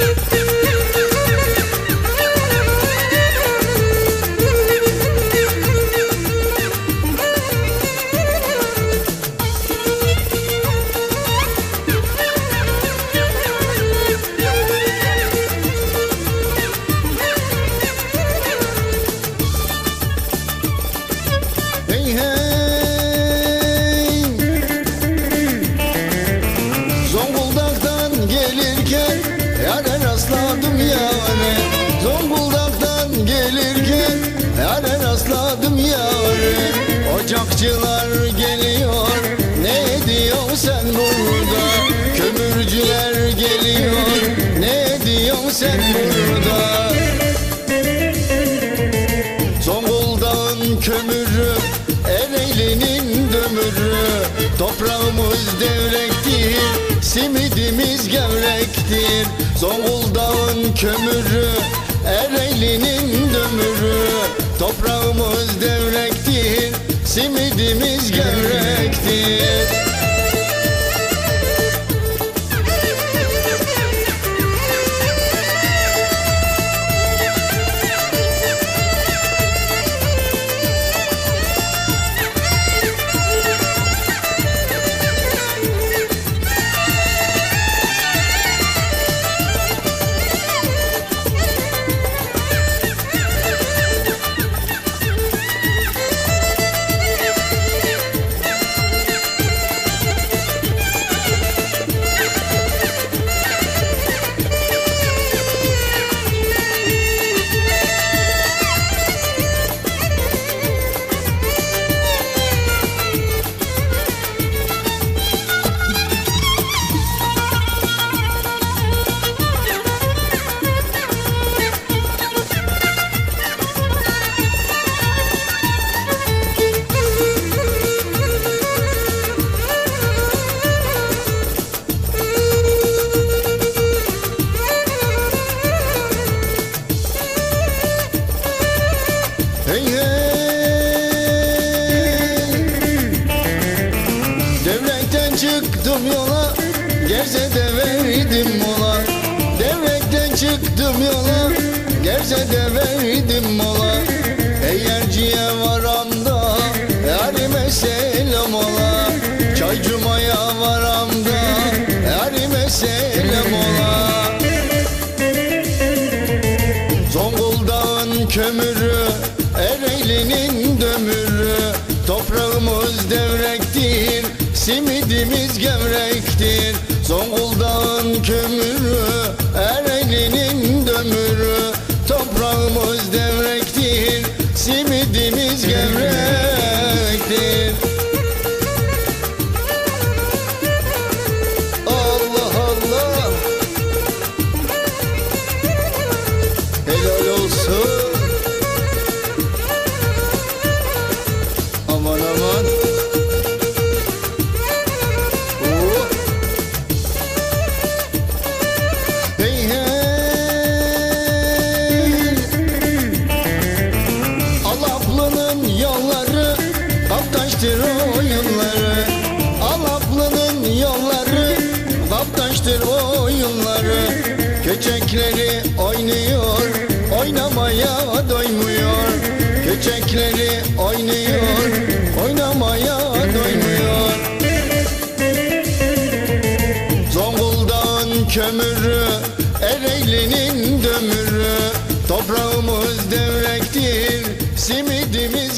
Hey Kömürcüler geliyor. Ne diyorsun sen burada? Zonguldak'ın kömürü Ereğli'nin dömürü. Toprağımız devrektir Simidimiz gevrektir. Zonguldak'ın kömürü Ereğli'nin dömürü. Toprağımız devrektir Simidimiz gevrektir Hey hey. Devrekten çıktım yola Gerze de verdim mola. Devrekten çıktım yola Gerze de verdim mola. Eğerciye varam da Yarime selam ola. Çaycumaya varam da Yarime selam ola. Zonguldak'ın kömürü Simidimiz gevrektir. Zonguldak'ın kömürü Ereğli'nin dömürü. Toprağımız devrektir Alaplı'nın yolları Kaptaştır oyunları Alaplı'nın yolları Kaptaştır oyunları Köçekleri oynuyor Oynamaya doymuyor. Köçekleri oynuyor Oynamaya doymuyor. Zonguldak'ın kömürü Ereğli'nin dömürü simidimiz